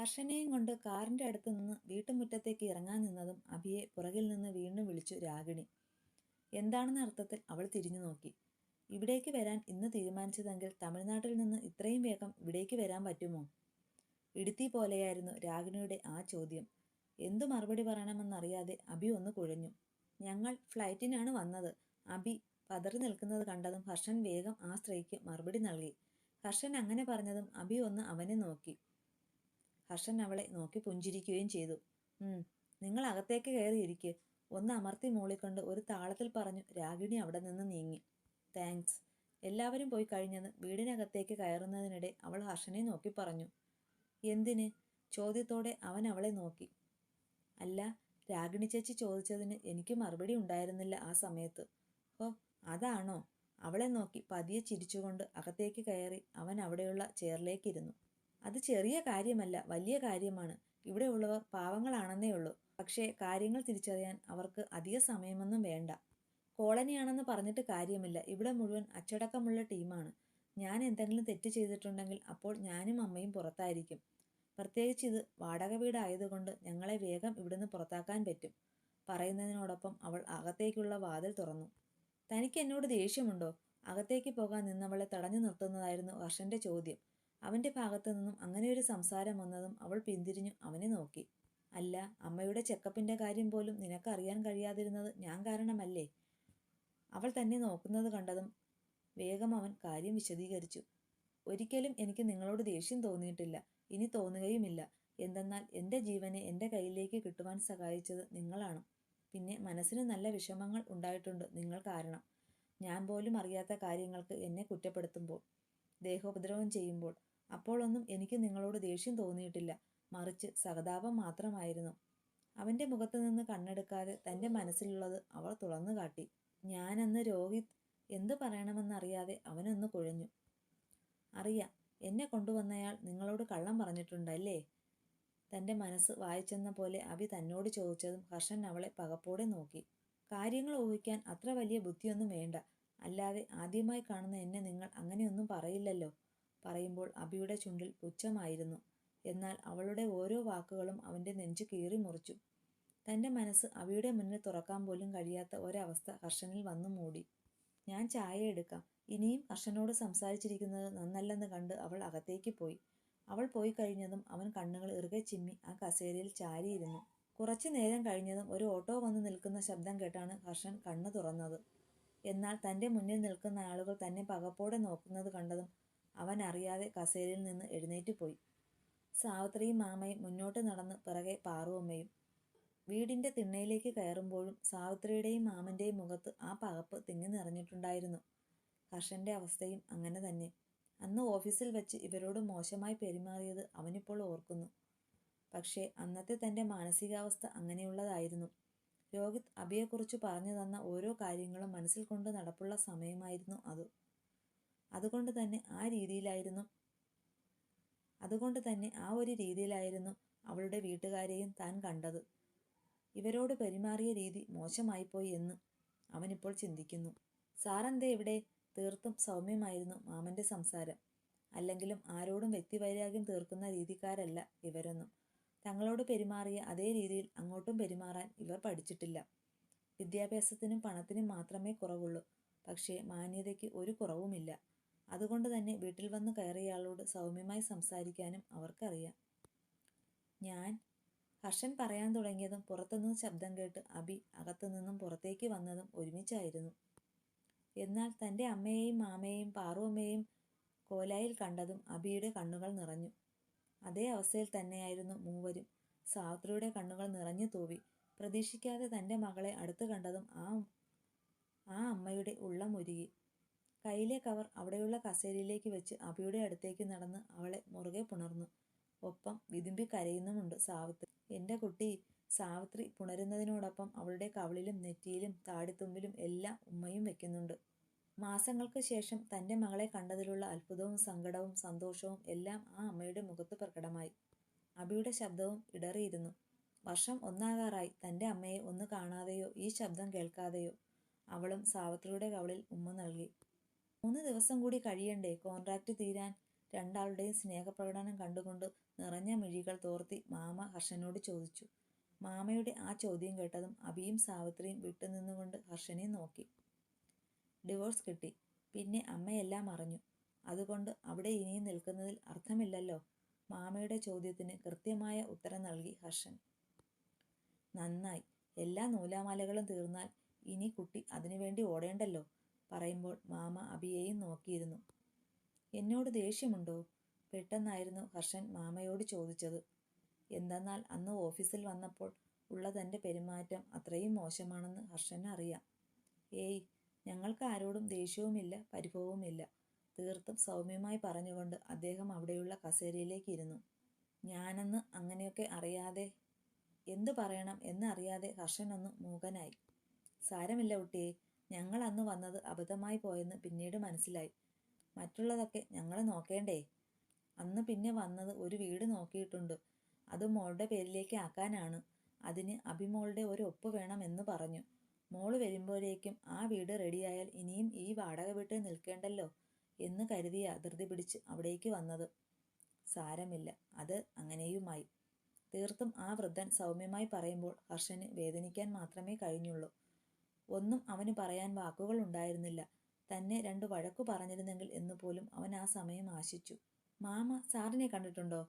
ഹർഷനെയും കൊണ്ട് കാറിന്റെ അടുത്ത് നിന്ന് വീട്ടുമുറ്റത്തേക്ക് ഇറങ്ങാൻ നിന്നതും അഭിയെ പുറകിൽ നിന്ന് വീണ്ടും വിളിച്ചു രാഗിണി. എന്താണെന്ന അർത്ഥത്തിൽ അവൾ തിരിഞ്ഞു നോക്കി. ഇവിടേക്ക് വരാൻ ഇന്ന് തീരുമാനിച്ചതെങ്കിൽ തമിഴ്നാട്ടിൽ നിന്ന് ഇത്രയും വേഗം ഇവിടേക്ക് വരാൻ പറ്റുമോ? ഇടുത്തി പോലെയായിരുന്നു രാഗിണിയുടെ ആ ചോദ്യം. എന്തു മറുപടി പറയണമെന്നറിയാതെ അഭി ഒന്ന് കുഴഞ്ഞു. ഞങ്ങൾ ഫ്ലൈറ്റിനാണ് വന്നത്. അഭി പതറി നിൽക്കുന്നത് കണ്ടതും ഹർഷൻ വേഗം ആ സ്ത്രീക്ക് മറുപടി നൽകി. ഹർഷൻ അങ്ങനെ പറഞ്ഞതും അഭി ഒന്ന് അവനെ നോക്കി. ഹർഷൻ അവളെ നോക്കി പുഞ്ചിരിക്കുകയും ചെയ്തു. നിങ്ങൾ അകത്തേക്ക് കയറിയിരിക്ക് ഒന്ന് അമർത്തി മൂളിക്കൊണ്ട് ഒരു താളത്തിൽ പറഞ്ഞു രാഗിണി അവിടെ നിന്ന് നീങ്ങി. താങ്ക്സ്. എല്ലാവരും പോയി കഴിഞ്ഞത് വീടിനകത്തേക്ക് കയറുന്നതിനിടെ അവൾ ഹർഷനെ നോക്കി പറഞ്ഞു. എന്തിന്? ചോദ്യത്തോടെ അവൻ അവളെ നോക്കി. അല്ല രാഗിണി ചേച്ചി ചോദിച്ചതിന് എനിക്ക് മറുപടി ഉണ്ടായിരുന്നില്ല ആ സമയത്ത്. ഓ അതാണോ? അവളെ നോക്കി പതിയെ ചിരിച്ചുകൊണ്ട് അകത്തേക്ക് കയറി അവൻ അവിടെയുള്ള ചെയറിലേക്കിരുന്നു. അത് ചെറിയ കാര്യമല്ല വലിയ കാര്യമാണ്. ഇവിടെ ഉള്ളവർ പാവങ്ങളാണെന്നേ ഉള്ളൂ. പക്ഷേ കാര്യങ്ങൾ തിരിച്ചറിയാൻ അവർക്ക് അധിക സമയമൊന്നും വേണ്ട. കോളനിയാണെന്ന് പറഞ്ഞിട്ട് കാര്യമില്ല. ഇവിടെ മുഴുവൻ അച്ചടക്കമുള്ള ടീമാണ്. ഞാൻ എന്തെങ്കിലും തെറ്റ് ചെയ്തിട്ടുണ്ടെങ്കിൽ അപ്പോൾ ഞാനും അമ്മയും പുറത്തായിരിക്കും. പ്രത്യേകിച്ച് ഇത് വാടക വീടായതുകൊണ്ട് ഞങ്ങളെ വേഗം ഇവിടുന്ന് പുറത്താക്കാൻ പറ്റും. പറയുന്നതിനോടൊപ്പം അവൾ അകത്തേക്കുള്ള വാതിൽ തുറന്നു. തനിക്ക് എന്നോട് ദേഷ്യമുണ്ടോ? അകത്തേക്ക് പോകാൻ നിന്നവളെ തടഞ്ഞു നിർത്തുന്നതായിരുന്നു ഹർഷന്റെ ചോദ്യം. അവന്റെ ഭാഗത്തു നിന്നും അങ്ങനെ ഒരു സംസാരം വന്നതും അവൾ പിന്തിരിഞ്ഞു അവനെ നോക്കി. അല്ല അമ്മയുടെ ചെക്കപ്പിന്റെ കാര്യം പോലും നിനക്കറിയാൻ കഴിയാതിരുന്നത് ഞാൻ കാരണമല്ലേ? അവൾ തന്നെ നോക്കുന്നത് കണ്ടതും വേഗം അവൻ കാര്യം വിശദീകരിച്ചു. ഒരിക്കലും എനിക്ക് നിങ്ങളോട് ദേഷ്യം തോന്നിയിട്ടില്ല ഇനി തോന്നുകയുമില്ല. എന്തെന്നാൽ എന്റെ ജീവനെ എന്റെ കയ്യിലേക്ക് കിട്ടുവാൻ സഹായിച്ചത് നിങ്ങളാണ്. പിന്നെ മനസ്സിന് നല്ല വിഷമങ്ങൾ ഉണ്ടായിട്ടുണ്ട് നിങ്ങൾ കാരണം. ഞാൻ പോലും അറിയാത്ത കാര്യങ്ങൾക്ക് എന്നെ കുറ്റപ്പെടുത്തുമ്പോൾ ദേഹോപദ്രവം ചെയ്യുമ്പോൾ അപ്പോഴൊന്നും എനിക്ക് നിങ്ങളോട് ദേഷ്യം തോന്നിയിട്ടില്ല. മറിച്ച് സഹതാപം മാത്രമായിരുന്നു. അവന്റെ മുഖത്ത് നിന്ന് കണ്ണെടുക്കാതെ തന്റെ മനസ്സിലുള്ളത് അവൾ തുറന്നു കാട്ടി. ഞാനെന്ന് രോഹിത് എന്തു പറയണമെന്നറിയാതെ അവനൊന്ന് കുഴഞ്ഞു. അറിയാം. എന്നെ കൊണ്ടുവന്നയാൾ നിങ്ങളോട് കള്ളം പറഞ്ഞിട്ടുണ്ടല്ലേ? തന്റെ മനസ്സ് വായിച്ചെന്ന പോലെ അവി തന്നോട് ചോദിച്ചതും ഹർഷൻ അവളെ പകപ്പോടെ നോക്കി. കാര്യങ്ങൾ ഊഹിക്കാൻ അത്ര വലിയ ബുദ്ധിയൊന്നും വേണ്ട. അല്ലാതെ ആദ്യമായി കാണുന്ന എന്നെ നിങ്ങൾ അങ്ങനെയൊന്നും പറയില്ലല്ലോ. പറയുമ്പോൾ അഭിയുടെ ചുണ്ടിൽ പുച്ഛമായിരുന്നു. എന്നാൽ അവളുടെ ഓരോ വാക്കുകളും അവന്റെ നെഞ്ചു കീറി മുറിച്ചു. തന്റെ മനസ്സ് അവിയുടെ മുന്നിൽ തുറക്കാൻ പോലും കഴിയാത്ത ഒരവസ്ഥ ഹർഷനിൽ വന്നു മൂടി. ഞാൻ ചായ എടുക്കാം. ഇനിയും ഹർഷനോട് സംസാരിച്ചിരിക്കുന്നത് നന്നല്ലെന്ന് കണ്ട് അവൾ അകത്തേക്ക് പോയി. അവൾ പോയി കഴിഞ്ഞതും അവൻ കണ്ണുകൾ ഇറുകെ ചിമ്മി ആ കസേരയിൽ ചാരിയിരുന്നു. കുറച്ചു നേരം കഴിഞ്ഞതും ഒരു ഓട്ടോ വന്ന് നിൽക്കുന്ന ശബ്ദം കേട്ടാണ് ഹർഷൻ കണ്ണു തുറന്നത്. എന്നാൽ തന്റെ മുന്നിൽ നിൽക്കുന്ന ആളുകൾ തന്നെ പകപ്പോടെ നോക്കുന്നത് കണ്ടതും അവൻ അറിയാതെ കസേരയിൽ നിന്ന് എഴുന്നേറ്റ് പോയി. സാവിത്രിയും മാമയും മുന്നോട്ട് നടന്ന് പിറകെ പാറുവമ്മയും. വീടിന്റെ തിണ്ണയിലേക്ക് കയറുമ്പോഴും സാവിത്രിയുടെയും മാമന്റെയും മുഖത്ത് ആ പകപ്പ് തിങ്ങി നിറഞ്ഞിട്ടുണ്ടായിരുന്നു. കർഷന്റെ അവസ്ഥയും അങ്ങനെ തന്നെ. അന്ന് ഓഫീസിൽ വെച്ച് ഇവരോട് മോശമായി പെരുമാറിയത് അവനിപ്പോൾ ഓർക്കുന്നു. പക്ഷേ അന്നത്തെ തന്റെ മാനസികാവസ്ഥ അങ്ങനെയുള്ളതായിരുന്നു. രോഹിത് അബിയെക്കുറിച്ച് പറഞ്ഞു തന്ന ഓരോ കാര്യങ്ങളും മനസ്സിൽ കൊണ്ട് നടപ്പുള്ള സമയമായിരുന്നു അത്. അതുകൊണ്ട് തന്നെ ആ രീതിയിലായിരുന്നു. അതുകൊണ്ട് തന്നെ ആ ഒരു രീതിയിലായിരുന്നു അവളുടെ വീട്ടുകാരെയും താൻ കണ്ടത്. ഇവരോട് പെരുമാറിയ രീതി മോശമായിപ്പോയി എന്ന് അവനിപ്പോൾ ചിന്തിക്കുന്നു. സാറെന്തേ ഇവിടെ? തീർത്തും സൗമ്യമായിരുന്നു മാമന്റെ സംസാരം. അല്ലെങ്കിലും ആരോടും വ്യക്തിവൈരാഗ്യം തീർക്കുന്ന രീതിക്കാരല്ല ഇവരൊന്നും. തങ്ങളോട് പെരുമാറിയ അതേ രീതിയിൽ അങ്ങോട്ടും പെരുമാറാൻ ഇവർ പഠിച്ചിട്ടില്ല. വിദ്യാഭ്യാസത്തിനും പണത്തിനും മാത്രമേ കുറവുള്ളൂ. പക്ഷേ മാന്യതയ്ക്ക് ഒരു കുറവുമില്ല. അതുകൊണ്ട് തന്നെ വീട്ടിൽ വന്ന് കയറിയയാളോട് സൗമ്യമായി സംസാരിക്കാനും അവർക്കറിയാം. ഞാൻ ഹർഷൻ പറയാൻ തുടങ്ങിയതും പുറത്തുനിന്ന് ശബ്ദം കേട്ട് അബി അകത്തുനിന്നും പുറത്തേക്ക് വന്നതും ഒരുമിച്ചായിരുന്നു. എന്നാൽ തന്റെ അമ്മയെയും മാമയെയും പാറുവമ്മയെയും കോലായിൽ കണ്ടതും അബിയുടെ കണ്ണുകൾ നിറഞ്ഞു. അതേ അവസ്ഥയിൽ തന്നെയായിരുന്നു മൂവരും. സാവിത്രിയുടെ കണ്ണുകൾ നിറഞ്ഞു തൂവി. പ്രതീക്ഷിക്കാതെ തന്റെ മകളെ അടുത്ത് കണ്ടതും ആ ആ അമ്മയുടെ ഉള്ളം ഉരുകി. കയ്യിലെ കവർ അവിടെയുള്ള കസേരയിലേക്ക് വെച്ച് അഭിയുടെ അടുത്തേക്ക് നടന്ന് അവളെ മുറുകെ പുണർന്നു. ഒപ്പം വിതുമ്പി കരയുന്നുമുണ്ട് സാവിത്രി. എന്റെ കുട്ടി സാവിത്രി പുണരുന്നതിനോടൊപ്പം അവളുടെ കവളിലും നെറ്റിയിലും താടിത്തുമ്പിലും എല്ലാം ഉമ്മയും വെക്കുന്നുണ്ട്. മാസങ്ങൾക്ക് ശേഷം തന്റെ മകളെ കണ്ടതിലുള്ള അത്ഭുതവും സങ്കടവും സന്തോഷവും എല്ലാം ആ അമ്മയുടെ മുഖത്ത് പ്രകടമായി. അബിയുടെ ശബ്ദവും ഇടറിയിരുന്നു. വർഷം ഒന്നാകാറായി. തന്റെ അമ്മയെ ഒന്ന് കാണാതെയോ ഈ ശബ്ദം കേൾക്കാതെയോ അവളും സാവിത്രിയുടെ കവളിൽ ഉമ്മ നൽകി. മൂന്ന് ദിവസം കൂടി കഴിയണ്ടേ? കോൺട്രാക്റ്റ് തീരാൻ രണ്ടാളുടെയും സ്നേഹപ്രകടനം കണ്ടുകൊണ്ട് നിറഞ്ഞ മിഴികൾ തോർത്തി മാമ ഹർഷനോട് ചോദിച്ചു. മാമയുടെ ആ ചോദ്യം കേട്ടതും അബിയും സാവിത്രിയും വിട്ടുനിന്നുകൊണ്ട് ഹർഷനെ നോക്കി. ഡിവോഴ്സ് കിട്ടി. പിന്നെ അമ്മയെല്ലാം അറിഞ്ഞു. അതുകൊണ്ട് അവിടെ ഇനിയും നിൽക്കുന്നതിൽ അർത്ഥമില്ലല്ലോ? മാമയുടെ ചോദ്യത്തിന് കൃത്യമായ ഉത്തരം നൽകി ഹർഷൻ. നന്നായി. എല്ലാ നൂലാമാലകളും തീർന്നാൽ ഇനി കുട്ടി അതിനുവേണ്ടി ഓടേണ്ടല്ലോ? പറയുമ്പോൾ മാമ അബിയെയും നോക്കിയിരുന്നു. എന്നോട് ദേഷ്യമുണ്ടോ? പെട്ടെന്നായിരുന്നു ഹർഷൻ മാമയോട് ചോദിച്ചത്. എന്തെന്നാൽ അന്ന് ഓഫീസിൽ വന്നപ്പോൾ ഉള്ള തന്റെ പെരുമാറ്റം അത്രയും മോശമാണെന്ന് ഹർഷന് അറിയാം. ഏയ് ഞങ്ങൾക്ക് ആരോടും ദേഷ്യവുമില്ല പരിഭവവുമില്ല. തീർത്തും സൗമ്യമായി പറഞ്ഞുകൊണ്ട് അദ്ദേഹം അവിടെയുള്ള കസേരയിലേക്ക് ഇരുന്നു. ഞാനെന്ന് അങ്ങനെയൊക്കെ അറിയാതെ എന്തു പറയണം എന്നറിയാതെ ഹർഷൻ ഒന്ന് മൂകനായി. സാരമില്ല കുട്ടിയെ ഞങ്ങൾ അന്ന് വന്നത് അബദ്ധമായി പോയെന്ന് പിന്നീട് മനസ്സിലായി. മറ്റുള്ളതൊക്കെ ഞങ്ങൾ നോക്കേണ്ടേ? അന്ന് പിന്നെ വന്നത് ഒരു വീട് നോക്കിയിട്ടുണ്ട്. അത് മോളുടെ പേരിലേക്ക് ആക്കാനാണ്. അതിന് അഭിമോളുടെ ഒരു ഒപ്പ് വേണം എന്ന് പറഞ്ഞു. മോൾ വരുമ്പോഴേക്കും ആ വീട് റെഡിയായാൽ ഇനിയും ഈ വാടക വീട്ടിൽ നിൽക്കേണ്ടല്ലോ എന്ന് കരുതിയ ധൃതി പിടിച്ച് അവിടേക്ക് വന്നത്. സാരമില്ല. അത് അങ്ങനെയുമായി. തീർത്തും ആ വൃദ്ധൻ സൗമ്യമായി പറയുമ്പോൾ ഹർഷന് വേദനിക്കാൻ മാത്രമേ കഴിഞ്ഞുള്ളൂ. ഒന്നും അവന് പറയാൻ വാക്കുകൾ ഉണ്ടായിരുന്നില്ല. തന്നെ രണ്ടു വഴക്കു പറഞ്ഞിരുന്നെങ്കിൽ എന്ന് പോലും അവൻ ആ സമയം ആശിച്ചു. മാമ സാറിനെ കണ്ടിട്ടുണ്ടോ?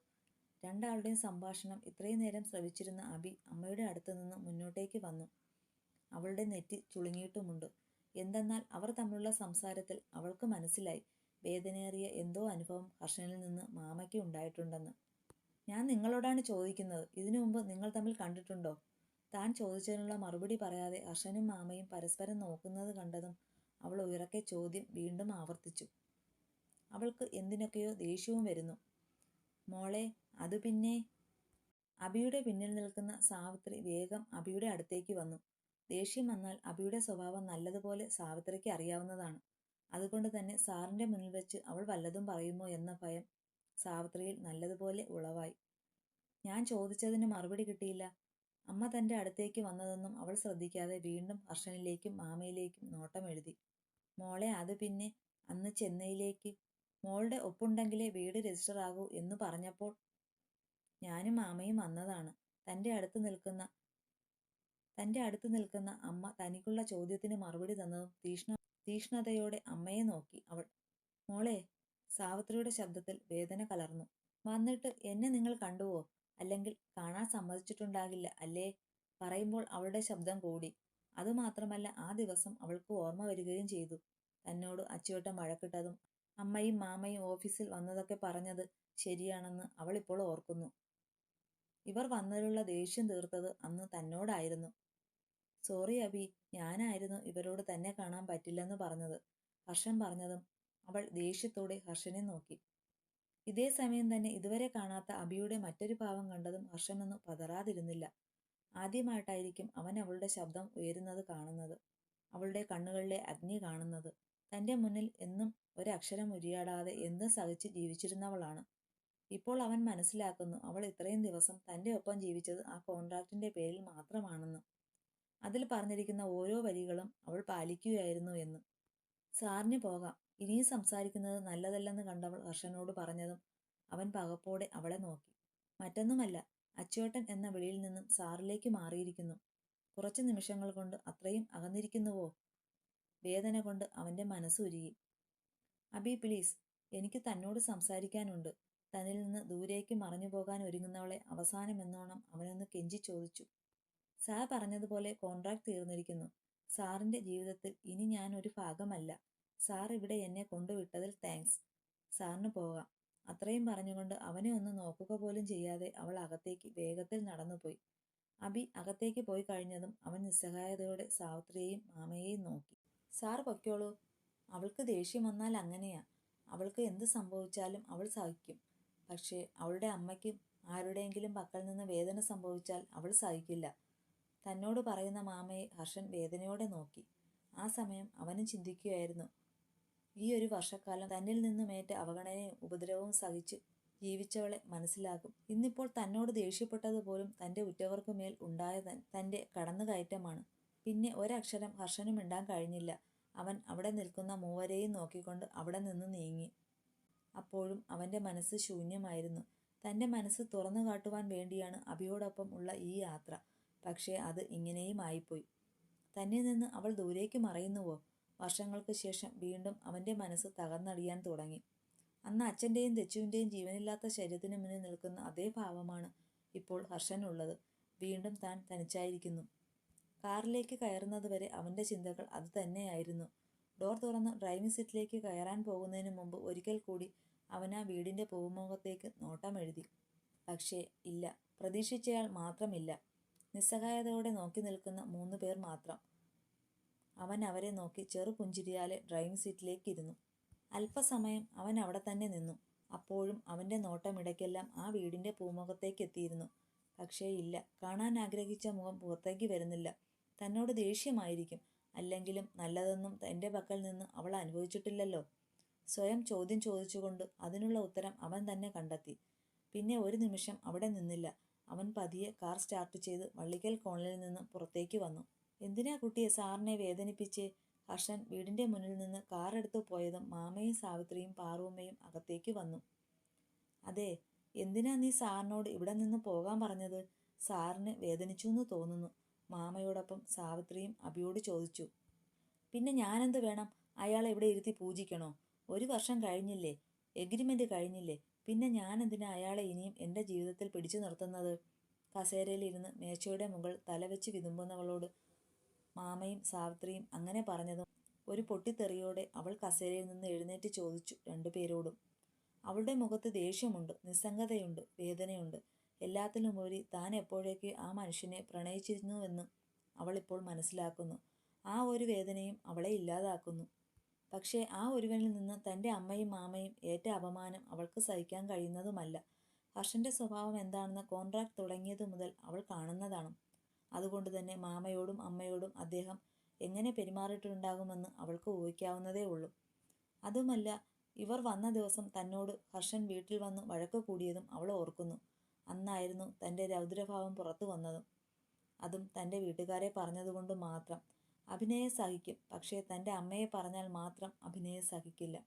രണ്ടാളുടെയും സംഭാഷണം ഇത്രയും നേരം ശ്രവിച്ചിരുന്ന അബി അമ്മയുടെ അടുത്ത് നിന്ന് മുന്നോട്ടേക്ക് വന്നു. അവളുടെ നെറ്റി ചുളുങ്ങിയിട്ടുമുണ്ട്. എന്തെന്നാൽ അവർ തമ്മിലുള്ള സംസാരത്തിൽ അവൾക്ക് മനസ്സിലായി. വേദനയേറിയ എന്തോ അനുഭവം ഹർഷനിൽ നിന്ന് മാമയ്ക്ക് ഉണ്ടായിട്ടുണ്ടെന്ന്. ഞാൻ നിങ്ങളോടാണ് ചോദിക്കുന്നത്. ഇതിനു മുമ്പ് നിങ്ങൾ തമ്മിൽ കണ്ടിട്ടുണ്ടോ? താൻ ചോദിച്ചതിനുള്ള മറുപടി പറയാതെ അർഷനും മാമയും പരസ്പരം നോക്കുന്നത് കണ്ടതും അവൾ ഉയരക്കെ ചോദ്യം വീണ്ടും ആവർത്തിച്ചു. അവൾക്ക് എന്തിനൊക്കെയോ ദേഷ്യവും വരുന്നു. മോളെ അത് പിന്നെ? അബിയുടെ പിന്നിൽ നിൽക്കുന്ന സാവിത്രി വേഗം അബിയുടെ അടുത്തേക്ക് വന്നു. ദേഷ്യം വന്നാൽ അബിയുടെ സ്വഭാവം നല്ലതുപോലെ സാവിത്രിക്ക് അറിയാവുന്നതാണ്. അതുകൊണ്ട് തന്നെ സാറിന്റെ മുന്നിൽ വെച്ച് അവൾ വല്ലതും പറയുമോ എന്ന ഭയം സാവിത്രിയിൽ നല്ലതുപോലെ ഉളവായി. ഞാൻ ചോദിച്ചതിന് മറുപടി കിട്ടിയില്ല. അമ്മ തന്റെ അടുത്തേക്ക് വന്നതൊന്നും അവൾ ശ്രദ്ധിക്കാതെ വീണ്ടും ഹർഷനിലേക്കും മാമയിലേക്കും നോട്ടം എഴുതി. മോളെ അത് പിന്നെ അന്ന് ചെന്നൈയിലേക്ക്. മോളുടെ ഒപ്പുണ്ടെങ്കിലേ വീട് രജിസ്റ്റർ ആകൂ എന്ന് പറഞ്ഞപ്പോൾ ഞാനും മാമയും വന്നതാണ്. തന്റെ അടുത്ത് നിൽക്കുന്ന തന്റെ അടുത്ത് നിൽക്കുന്ന അമ്മ തനിക്കുള്ള ചോദ്യത്തിന് മറുപടി തന്നതും തീഷ്ണ തീഷ്ണതയോടെ അമ്മയെ നോക്കി അവൾ. മോളെ സാവിത്രിയുടെ ശബ്ദത്തിൽ വേദന കലർന്നു. വന്നിട്ട് എന്നെ നിങ്ങൾ കണ്ടുവോ? അല്ലെങ്കിൽ കാണാൻ സമ്മതിച്ചിട്ടുണ്ടാകില്ല. അല്ലേ? പറയുമ്പോൾ അവളുടെ ശബ്ദം കൂടി. അതുമാത്രമല്ല ആ ദിവസം അവൾക്ക് ഓർമ്മ വരികയും ചെയ്തു. തന്നോട് അച്ചുവട്ടം വഴക്കിട്ടതും അമ്മയും മാമയും ഓഫീസിൽ വന്നതൊക്കെ പറഞ്ഞത് ശരിയാണെന്ന് അവൾ ഇപ്പോൾ ഓർക്കുന്നു. ഇവർ വന്നതിലുള്ള ദേഷ്യം തീർത്തത് അന്ന് തന്നോടായിരുന്നു. സോറി അബി ഞാനായിരുന്നു ഇവരോട് തന്നെ കാണാൻ പറ്റില്ലെന്ന് പറഞ്ഞത് ഹർഷൻ പറഞ്ഞതും അവൾ ദേഷ്യത്തോടെ ഹർഷനെ നോക്കി. ഇതേ സമയം തന്നെ ഇതുവരെ കാണാത്ത അബിയുടെ മറ്റൊരു ഭാവം കണ്ടതും ഹർഷനൊന്നും പതറാതിരുന്നില്ല. ആദ്യമായിട്ടായിരിക്കും അവൻ അവളുടെ ശബ്ദം ഉയരുന്നത് കാണുന്നത്. അവളുടെ കണ്ണുകളിലെ അഗ്നി കാണുന്നത്. തന്റെ മുന്നിൽ എന്നും ഒരക്ഷരം ഉരിയാടാതെ എന്തും സഹിച്ച് ജീവിച്ചിരുന്നവളാണ്. ഇപ്പോൾ അവൻ മനസ്സിലാക്കുന്നു അവൾ ഇത്രയും ദിവസം തന്റെ ഒപ്പം ജീവിച്ചത് ആ കോൺട്രാക്റ്റിന്റെ പേരിൽ മാത്രമാണെന്ന്. അതിൽ പറഞ്ഞിരിക്കുന്ന ഓരോ വരികളും അവൾ പാലിക്കുകയായിരുന്നു എന്ന്. സാറിന് പോകാം. ഇനിയും സംസാരിക്കുന്നത് നല്ലതല്ലെന്ന് കണ്ടവൾ ഹർഷനോട് പറഞ്ഞതും അവൻ പകപ്പോടെ അവളെ നോക്കി. മറ്റൊന്നുമല്ല അച്ചുവേട്ടൻ എന്ന വിളിയിൽ നിന്നും സാറിലേക്ക് മാറിയിരിക്കുന്നു. കുറച്ച് നിമിഷങ്ങൾ കൊണ്ട് അത്രയും അകന്നിരിക്കുന്നുവോ? വേദന കൊണ്ട് അവന്റെ മനസ്സുരുകി അബി പ്ലീസ് എനിക്ക് തന്നോട് സംസാരിക്കാനുണ്ട്. തന്നിൽ നിന്ന് ദൂരേക്ക് മറഞ്ഞു പോകാൻ ഒരുങ്ങുന്നവളെ അവസാനം എന്നോണം അവനൊന്ന് കെഞ്ചി ചോദിച്ചു. സാർ പറഞ്ഞതുപോലെ കോൺട്രാക്ട് തീർന്നിരിക്കുന്നു. സാറിന്റെ ജീവിതത്തിൽ ഇനി ഞാൻ ഒരു ഭാഗമല്ല. സാർ ഇവിടെ എന്നെ കൊണ്ടുവിട്ടതിൽ താങ്ക്സ്. സാറിന് പോകാം. അത്രയും പറഞ്ഞുകൊണ്ട് അവനെ ഒന്ന് നോക്കുക പോലും ചെയ്യാതെ അവൾ അകത്തേക്ക് വേഗത്തിൽ നടന്നുപോയി. അബി അകത്തേക്ക് പോയി കഴിഞ്ഞതും അവൻ നിസ്സഹായതയോടെ സാവിത്രിയെയും മാമയെയും നോക്കി. സാർ പൊയ്ക്കോളൂ. അവൾക്ക് ദേഷ്യം വന്നാൽ അങ്ങനെയാ. അവൾക്ക് എന്ത് സംഭവിച്ചാലും അവൾ സഹിക്കും. പക്ഷേ അവളുടെ അമ്മയ്ക്കും ആരുടെയെങ്കിലും പക്കൽ നിന്ന് വേദന സംഭവിച്ചാൽ അവൾ സഹിക്കില്ല. തന്നോട് പറയുന്ന മാമയെ ഹർഷൻ വേദനയോടെ നോക്കി. ആ സമയം അവനും ചിന്തിക്കുകയായിരുന്നു. ഈ ഒരു വർഷക്കാലം തന്നിൽ നിന്നും നിന്നുമേറ്റ അവഗണനയും ഉപദ്രവവും സഹിച്ച് ജീവിച്ചവളെ മനസ്സിലാകും ഇന്നിപ്പോൾ തന്നോട് ദേഷ്യപ്പെട്ടതുപോലും തന്റെ ഉറ്റവർക്ക് മേൽ ഉണ്ടായ തന്റെ കടന്നുകയറ്റമാണ്. പിന്നെ ഒരക്ഷരം ഹർഷനും മിണ്ടാൻ കഴിഞ്ഞില്ല. അവൻ അവിടെ നിൽക്കുന്ന മൂവരെയും നോക്കിക്കൊണ്ട് അവിടെ നിന്ന് നീങ്ങി. അപ്പോഴും അവന്റെ മനസ്സ് ശൂന്യമായിരുന്നു. തന്റെ മനസ്സ് തുറന്നു കാട്ടുവാൻ വേണ്ടിയാണ് അഭിയോടൊപ്പം ഉള്ള ഈ യാത്ര. പക്ഷേ അത് ഇങ്ങനെയും ആയിപ്പോയി. തന്നിൽ നിന്ന് അവൾ ദൂരേക്ക് മറയുന്നുവോ? വർഷങ്ങൾക്ക് ശേഷം വീണ്ടും അവന്റെ മനസ്സ് തകർന്നടിയാൻ തുടങ്ങി. അന്ന് അച്ഛന്റെയും തെച്ചുവിന്റെയും ജീവനില്ലാത്ത ശരീരത്തിന് മുന്നിൽ നിൽക്കുന്ന അതേ ഭാവമാണ് ഇപ്പോൾ ഹർഷനുള്ളത്. വീണ്ടും താൻ തനിച്ചായിരിക്കുന്നു. കാറിലേക്ക് കയറുന്നത് വരെ അവന്റെ ചിന്തകൾ അത് തന്നെയായിരുന്നു. ഡോർ തുറന്ന് ഡ്രൈവിംഗ് സീറ്റിലേക്ക് കയറാൻ പോകുന്നതിന് മുമ്പ് ഒരിക്കൽ കൂടി അവൻ ആ വീടിന്റെ പൂമുഖത്തേക്ക് നോട്ടം എഴുതി പക്ഷേ ഇല്ല. പ്രതീക്ഷിച്ചയാൾ മാത്രമില്ല. നിസ്സഹായതയോടെ നോക്കി നിൽക്കുന്ന മൂന്ന് പേർ മാത്രം. അവൻ അവരെ നോക്കി ചെറു പുഞ്ചിരിയാലെ ഡ്രൈവിംഗ് സീറ്റിലേക്ക് ഇരുന്നു അല്പസമയം അവൻ അവിടെ തന്നെ നിന്നു. അപ്പോഴും അവന്റെ നോട്ടമിടയ്ക്കെല്ലാം ആ വീടിന്റെ പൂമുഖത്തേക്ക് എത്തിയിരുന്നു പക്ഷേ ഇല്ല. കാണാൻ ആഗ്രഹിച്ച മുഖം പുറത്തേക്ക് വരുന്നില്ല. തന്നോട് ദേഷ്യമായിരിക്കും. അല്ലെങ്കിലും നല്ലതൊന്നും തന്റെ പക്കൽ നിന്ന് അവൾ അനുഭവിച്ചിട്ടില്ലല്ലോ. സ്വയം ചോദ്യം ചോദിച്ചുകൊണ്ട് അതിനുള്ള ഉത്തരം അവൻ തന്നെ കണ്ടെത്തി. പിന്നെ ഒരു നിമിഷം അവിടെ നിന്നില്ല. അവൻ പതിയെ കാർ സ്റ്റാർട്ട് ചെയ്ത് വള്ളിക്കൽ കോണിൽ നിന്ന് പുറത്തേക്ക് വന്നു. എന്തിനാ കുട്ടിയെ സാറിനെ വേദനിപ്പിച്ച്? ഹർഷൻ വീടിന്റെ മുന്നിൽ നിന്ന് കാർ എടുത്തു പോയതും മാമയും സാവിത്രിയും പാറുമ്മയും അകത്തേക്ക് വന്നു. അതെ എന്തിനാ നീ സാറിനോട് ഇവിടെ നിന്ന് പോകാൻ പറഞ്ഞത്? സാറിന് വേദനിച്ചു എന്ന് തോന്നുന്നു. മാമയോടൊപ്പം സാവിത്രിയും അബിയോട് ചോദിച്ചു. പിന്നെ ഞാനെന്ത് വേണം? അയാളെ ഇവിടെ ഇരുത്തി പൂജിക്കണോ? ഒരു വർഷം കഴിഞ്ഞില്ലേ? എഗ്രിമെന്റ് കഴിഞ്ഞില്ലേ? പിന്നെ ഞാനെന്തിനാ അയാളെ ഇനിയും എന്റെ ജീവിതത്തിൽ പിടിച്ചു നിർത്തുന്നത്? കസേരയിലിരുന്ന് മേശയുടെ മുകൾ തലവെച്ച് വിതുമ്പുന്നവളോട് മാമയും സാവിത്രിയും അങ്ങനെ പറഞ്ഞതും ഒരു പൊട്ടിത്തെറിയോടെ അവൾ കസേരയിൽ നിന്ന് എഴുന്നേറ്റ് ചോദിച്ചു രണ്ടുപേരോടും അവളുടെ മുഖത്ത് ദേഷ്യമുണ്ട് നിസ്സംഗതയുണ്ട് വേദനയുണ്ട്. എല്ലാത്തിലുമുപരി താൻ എപ്പോഴേക്ക് ആ മനുഷ്യനെ പ്രണയിച്ചിരുന്നുവെന്ന് അവളിപ്പോൾ മനസ്സിലാക്കുന്നു. ആ ഒരു വേദനയും അവളെ ഇല്ലാതാക്കുന്നു. പക്ഷേ ആ ഒരുവനിൽ നിന്ന് തന്റെ അമ്മയും മാമയും ഏറ്റ അപമാനം അവൾക്ക് സഹിക്കാൻ കഴിയുന്നതുമല്ല. ഹർഷന്റെ സ്വഭാവം എന്താണെന്ന് കോൺട്രാക്ട് തുടങ്ങിയതു മുതൽ അവൾ കാണുന്നതാണ്. അതുകൊണ്ട് തന്നെ മാമയോടും അമ്മയോടും അദ്ദേഹം എങ്ങനെ പെരുമാറിയിട്ടുണ്ടാകുമെന്ന് അവൾക്ക് ഊഹിക്കാവുന്നതേ ഉള്ളൂ. അതുമല്ല ഇവർ വന്ന ദിവസം തന്നോട് ഹർഷൻ വീട്ടിൽ വന്ന് വഴക്ക് കൂടിയതും അവൾ ഓർക്കുന്നു. അന്നായിരുന്നു തന്റെ രൗദ്രഭാവം പുറത്തു വന്നതും. അതും തന്റെ വീട്ടുകാരെ പറഞ്ഞതുകൊണ്ട് മാത്രം. അഭിനയെ സഹിക്കും പക്ഷേ തന്റെ അമ്മയെ പറഞ്ഞാൽ മാത്രം അഭിനയെ സഹിക്കില്ല.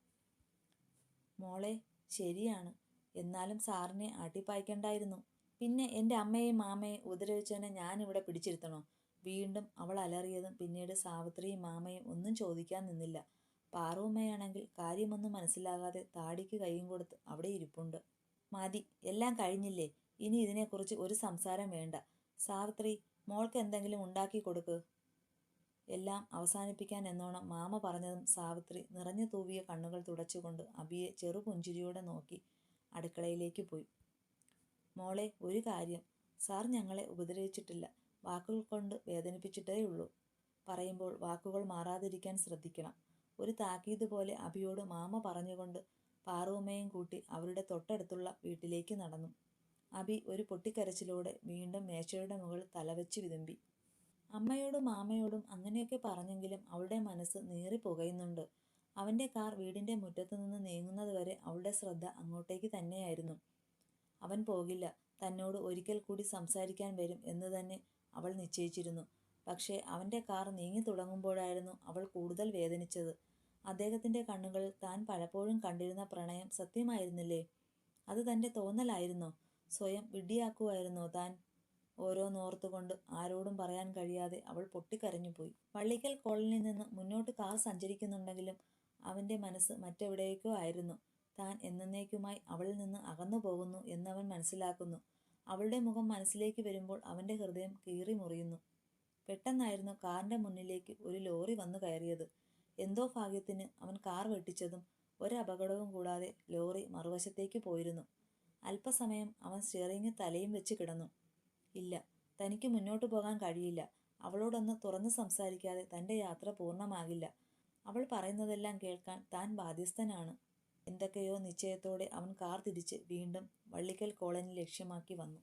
മോളെ ശരിയാണ്. എന്നാലും സാറിനെ ആട്ടിപ്പായ്ക്കണ്ടായിരുന്നു. പിന്നെ എന്റെ അമ്മയെയും മാമയെയും ഉപദ്രവിച്ചവനെ ഞാനിവിടെ പിടിച്ചിരുത്തണോ? വീണ്ടും അവൾ അലറിയതും പിന്നീട് സാവിത്രിയും മാമയും ഒന്നും ചോദിക്കാൻ നിന്നില്ല. പാറുമ്മയാണെങ്കിൽ കാര്യമൊന്നും മനസ്സിലാകാതെ താടിക്ക് കൈയും കൊടുത്ത് അവിടെ ഇരിപ്പുണ്ട്. മതി എല്ലാം കഴിഞ്ഞില്ലേ? ഇനി ഇതിനെക്കുറിച്ച് ഒരു സംസാരം വേണ്ട. സാവിത്രി മോൾക്ക് എന്തെങ്കിലും ഉണ്ടാക്കി കൊടുക്ക്. എല്ലാം അവസാനിപ്പിക്കാൻ എന്നോണം മാമ പറഞ്ഞതും സാവിത്രി നിറഞ്ഞു തൂവിയ കണ്ണുകൾ തുടച്ചുകൊണ്ട് അബിയെ ചെറുപുഞ്ചിരിയോടെ നോക്കി അടുക്കളയിലേക്ക് പോയി. മോളെ ഒരു കാര്യം. സാർ ഞങ്ങളെ ഉപദ്രവിച്ചിട്ടില്ല. വാക്കുകൾ കൊണ്ട് വേദനിപ്പിച്ചിട്ടേ ഉള്ളൂ. പറയുമ്പോൾ വാക്കുകൾ മാറാതിരിക്കാൻ ശ്രദ്ധിക്കണം. ഒരു താക്കീത് പോലെ അഭിയോട് മാമ പറഞ്ഞുകൊണ്ട് പാറുമ്മയും കൂട്ടി അവരുടെ തൊട്ടടുത്തുള്ള വീട്ടിലേക്ക് നടന്നു. അബി ഒരു പൊട്ടിക്കരച്ചിലൂടെ വീണ്ടും മേശയുടെ മുകളിൽ തലവെച്ച് വിതുമ്പി. അമ്മയോടും മാമയോടും അങ്ങനെയൊക്കെ പറഞ്ഞെങ്കിലും അവളുടെ മനസ്സ് നീറി പുകയുന്നുണ്ട്. അവന്റെ കാർ വീടിന്റെ മുറ്റത്തു നിന്ന് നീങ്ങുന്നത് വരെ അവളുടെ ശ്രദ്ധ അങ്ങോട്ടേക്ക് തന്നെയായിരുന്നു. അവൻ പോകില്ല. തന്നോട് ഒരിക്കൽ കൂടി സംസാരിക്കാൻ വരും എന്ന് തന്നെ അവൾ നിശ്ചയിച്ചിരുന്നു. പക്ഷേ അവന്റെ കാർ നീങ്ങി തുടങ്ങുമ്പോഴായിരുന്നു അവൾ കൂടുതൽ വേദനിച്ചത്. അദ്ദേഹത്തിന്റെ കണ്ണുകൾ താൻ പലപ്പോഴും കണ്ടിരുന്ന പ്രണയം സത്യമായിരുന്നില്ലേ? അത് തന്റെ തോന്നലായിരുന്നോ? സ്വയം വിഡ്ഢിയാക്കുമായിരുന്നോ താൻ? ഓരോന്നോർത്തുകൊണ്ട് ആരോടും പറയാൻ കഴിയാതെ അവൾ പൊട്ടിക്കരഞ്ഞുപോയി. പള്ളിക്കൽ കോളനിൽ നിന്ന് മുന്നോട്ട് കാർ സഞ്ചരിക്കുന്നുണ്ടെങ്കിലും അവന്റെ മനസ്സ് മറ്റെവിടേക്കോ ആയിരുന്നു. താൻ എന്നേക്കുമായി അവളിൽ നിന്ന് അകന്നു പോകുന്നു എന്നവൻ മനസ്സിലാക്കുന്നു. അവളുടെ മുഖം മനസ്സിലേക്ക് വരുമ്പോൾ അവന്റെ ഹൃദയം കീറി മുറിയുന്നു പെട്ടെന്നായിരുന്നു കാറിന്റെ മുന്നിലേക്ക് ഒരു ലോറി വന്നു കയറിയത്. എന്തോ ഭാഗ്യത്തിന് അവൻ കാർ വെട്ടിച്ചതും ഒരപകടവും കൂടാതെ ലോറി മറുവശത്തേക്ക് പോയിരുന്നു. അല്പസമയം അവൻ സ്റ്റിയറിംഗിൽ തലയും വെച്ച് കിടന്നു. ഇല്ല തനിക്ക് മുന്നോട്ട് പോകാൻ കഴിയില്ല. അവളോടൊന്ന് തുറന്നു സംസാരിക്കാതെ തന്റെ യാത്ര പൂർണമാകില്ല. അവൾ പറയുന്നതെല്ലാം കേൾക്കാൻ താൻ ബാധ്യസ്ഥനാണ്. എന്തൊക്കെയോ നിശ്ചയത്തോടെ അവൻ കാർ തിരിച്ച് വീണ്ടും വള്ളിക്കൽ കോളനി ലക്ഷ്യമാക്കി വന്നു.